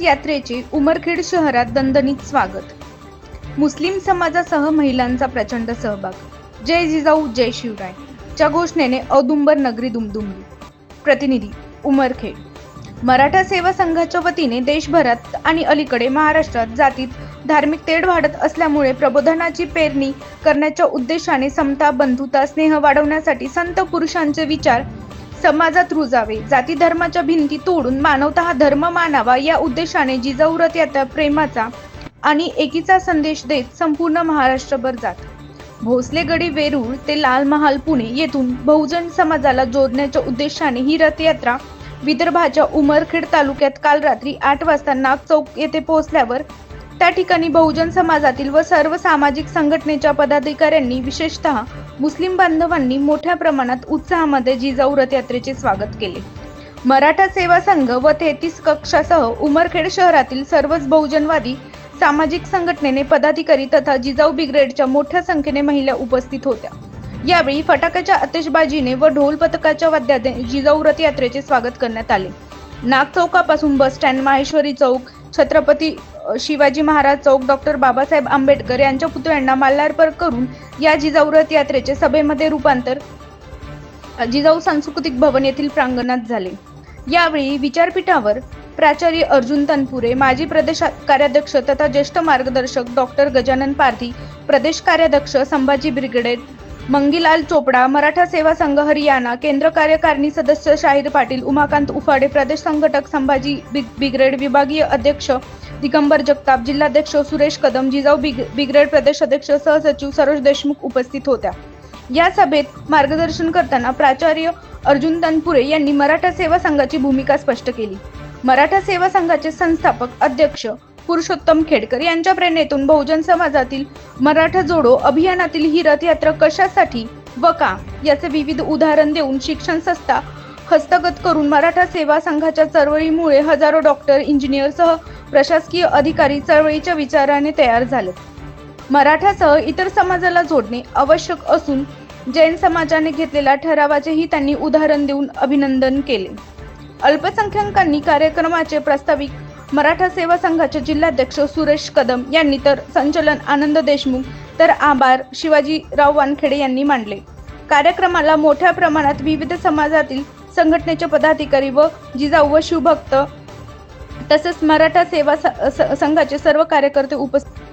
यात्रेचे उमरखेड शहरात दणदणीत स्वागत. मुस्लिम समाजासह महिलांचा प्रचंड सहभाग. जय जिजाऊ जय शिवराय. च्या घोषणेने औदुंबर नगरी दुमदुमली. प्रतिनिधी उमरखेड. मराठा सेवा संघाच्या वतीने देशभरात आणि अलीकडे महाराष्ट्रात जातीत धार्मिक तेढ वाढत असल्यामुळे प्रबोधनाची पेरणी करण्याच्या उद्देशाने समता बंधुता स्नेह वाढवण्यासाठी संत पुरुषांचे विचार समाजात रुजावे. जाती धर्माच्या भिंती तोडून मानवता हा धर्म मानावा या उद्देशाने जिजाऊ रथयात्रा प्रेमाचा आणि एकीचा संदेश देत संपूर्ण महाराष्ट्रभर जात. भोसलेगडी वेरूळ ते लाल महाल पुणे येथून बहुजन समाजाला जोडण्याच्या उद्देशाने ही रथयात्रा विदर्भाच्या उमरखेड तालुक्यात काल रात्री आठ वाजता नाग चौक येथे पोहोचल्यावर त्या ठिकाणी बहुजन समाजातील व सर्व सामाजिक संघटनेच्या पदाधिकाऱ्यांनी विशेषतः मुस्लिम बांधवांनी मोठ्या प्रमाणात उत्साहामध्ये जिजाऊ रथयात्रेचे स्वागत केले. मराठा सेवा संघ व तेहतीस कक्षासह उमरखेड शहरातील सर्वच बहुजनवादी सामाजिक संघटनेने पदाधिकारी तथा जिजाऊ ब्रिगेडच्या मोठ्या संख्येने महिला उपस्थित होत्या. यावेळी फटाक्याच्या आतिषबाजीने व ढोल पथकाच्या वाद्याने जिजाऊ रथयात्रेचे स्वागत करण्यात आले. नाग चौकापासून बस स्टँड माहेश्वरी चौक छत्रपती शिवाजी महाराज चौक डॉक्टर बाबासाहेब आंबेडकर यांच्या पुतळ्यांना माल्यार्पण करून या जिजाऊ रथ यात्रेचे सभेमध्ये रूपांतर जिजाऊ सांस्कृतिक भवन येथील प्रांगणात झाले. यावेळी विचारपीठावर प्राचार्य अर्जुन तनपुरे माजी प्रदेश कार्याध्यक्ष तथा ज्येष्ठ मार्गदर्शक डॉक्टर गजानन पारधी प्रदेश कार्याध्यक्ष संभाजी ब्रिगेडेड मंगीलाल चोपडा मराठा सेवा संघ हरियाणा केंद्र कार्यकारिणी सदस्य शाहीर पाटील उमाकांत उफाडे प्रदेश संघटक संभाजी बिग- बिग्रेड विभागीय अध्यक्ष दिगंबर जगताप जिल्हाध्यक्ष सुरेश कदम जिजाऊ बिग- बिग्रेड प्रदेश अध्यक्ष सहसचिव सरोज देशमुख उपस्थित होत्या. या सभेत मार्गदर्शन करताना प्राचार्य अर्जुन तनपुरे यांनी मराठा सेवा संघाची भूमिका स्पष्ट केली. मराठा सेवा संघाचे संस्थापक अध्यक्ष पुरुषोत्तम खेडकर यांच्या प्रेरणेतून बहुजन समाजातील मराठा जोडो अभियानातील ही रथयात्रा कशासाठी व का याचे विविध उदाहरण देऊन शिक्षण संस्था हस्तगत करून मराठा सेवा संघाच्या चळवळीमुळे हजारो डॉक्टर इंजिनियरसह प्रशासकीय अधिकारी चळवळीच्या विचाराने तयार झाले. मराठासह इतर समाजाला जोडणे आवश्यक असून जैन समाजाने घेतलेल्या ठरावाचेही त्यांनी उदाहरण देऊन अभिनंदन केले. अल्पसंख्याकांनी कार्यक्रमाचे प्रास्ताविक मराठा सेवा संघाचे जिल्हाध्यक्ष सुरेश कदम यांनी तर संचलन आनंद देशमुख तर आभार शिवाजीराव वानखेडे यांनी मांडले. कार्यक्रमाला मोठ्या प्रमाणात विविध समाजातील संघटनेचे पदाधिकारी व जिजाऊ व शिवभक्त तसेच मराठा सेवा स- संघाचे सर्व कार्यकर्ते उपस्थित